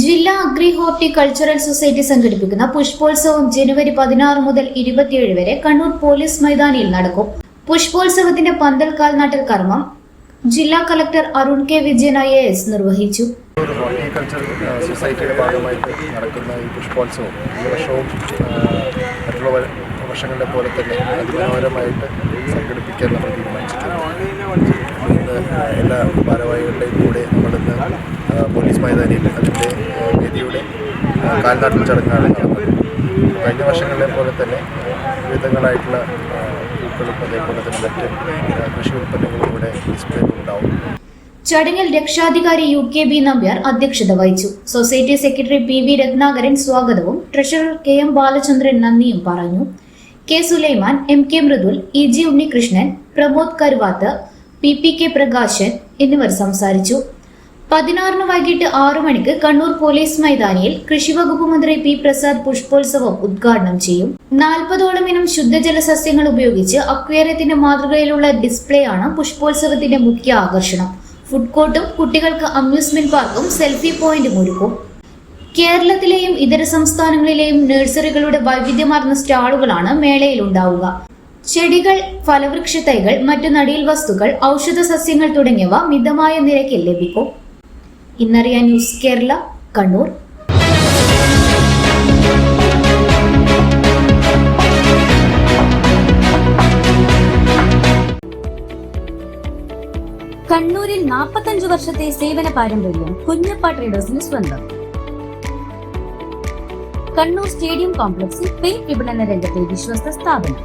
ജില്ലാ agri horticultural society സംഘടിപ്പിക്കുന്ന പുഷ്പോത്സവം ജനുവരി പതിനാറ് മുതൽ ഇരുപത്തിയേഴ് വരെ കണ്ണൂർ പോലീസ് മൈതാനിയിൽ നടക്കും. പുഷ്പോത്സവത്തിന്റെ പന്തൽ കാൽനാട്ടൽ കർമ്മം ജില്ലാ collector Arun K Vijayan I S നിർവഹിച്ചു. സൊസൈറ്റിയുടെ ഭാഗമായിട്ട് നടക്കുന്ന ഈ പുഷ്പോത്സവം ഈ വർഷവും മറ്റുള്ള പോലെ തന്നെ അതിമനോഹരമായിട്ട് സംഘടിപ്പിക്കാൻ നമ്മൾ എല്ലാ ഭാരവാഹികളുടെയും കൂടെ നമ്മളിന്ന് പോലീസ് മൈതാനിയിൽ അതിന്റെ വേദിയുടെ കാൽനാട്ടിൽ ചടങ്ങാണ് കഴിഞ്ഞ വർഷങ്ങളിലെ പോലെ തന്നെ വിവിധങ്ങളായിട്ടുള്ള പൂക്കളും അതേപോലെ തന്നെ മറ്റ് കൃഷി ഉൽപ്പന്നങ്ങളും ഡിസ്പ്ലേ ഉണ്ടാവും. ചടങ്ങിൽ രക്ഷാധികാരി യു കെ ബി നമ്പ്യാർ അധ്യക്ഷത വഹിച്ചു. Society secretary P V Ratnakaran സ്വാഗതവും ട്രഷറർ കെ എം ബാലചന്ദ്രൻ നന്ദിയും പറഞ്ഞു. K Sulaiman M K Mridul E G Unnikrishnan Pramod Karuvath P P K Prakashan എന്നിവർ സംസാരിച്ചു. പതിനാറിന് വൈകിട്ട് ആറു മണിക്ക് കണ്ണൂർ പോലീസ് മൈതാനിയിൽ കൃഷിവകുപ്പ് മന്ത്രി പി പ്രസാദ് പുഷ്പോത്സവം ഉദ്ഘാടനം ചെയ്യും. നാൽപ്പതോളം ഇനം ശുദ്ധജല സസ്യങ്ങൾ ഉപയോഗിച്ച് അക്വേറിയത്തിന്റെ മാതൃകയിലുള്ള ഡിസ്പ്ലേ ആണ് പുഷ്പോത്സവത്തിന്റെ മുഖ്യ ആകർഷണം. ഫുഡ് കോർട്ടും കുട്ടികൾക്ക് അമ്യൂസ്മെന്റ് പാർക്കും സെൽഫി പോയിന്റും ഒരുക്കും. കേരളത്തിലെയും ഇതര സംസ്ഥാനങ്ങളിലെയും നഴ്സറികളുടെ വൈവിധ്യമാർന്ന സ്റ്റാളുകളാണ് മേളയിൽ ഉണ്ടാവുക. ചെടികൾ ഫലവൃക്ഷ തൈകൾ മറ്റു നടീൽ വസ്തുക്കൾ ഔഷധ സസ്യങ്ങൾ തുടങ്ങിയവ മിതമായ നിരക്കിൽ ലഭിക്കും. ഇന്നറിയാൻ ന്യൂസ് കേരള കണ്ണൂർ. കണ്ണൂരിൽ 45 വർഷത്തെ സേവന പാരമ്പര്യം കുഞ്ഞപ്പ ട്രേഡേഴ്സിന് സ്വന്തം. കണ്ണൂർ സ്റ്റേഡിയം കോംപ്ലക്സിൽ പെയിന്റ് വിപണന രംഗത്തെ വിശ്വസ്ത സ്ഥാപനം.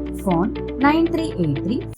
phone 9383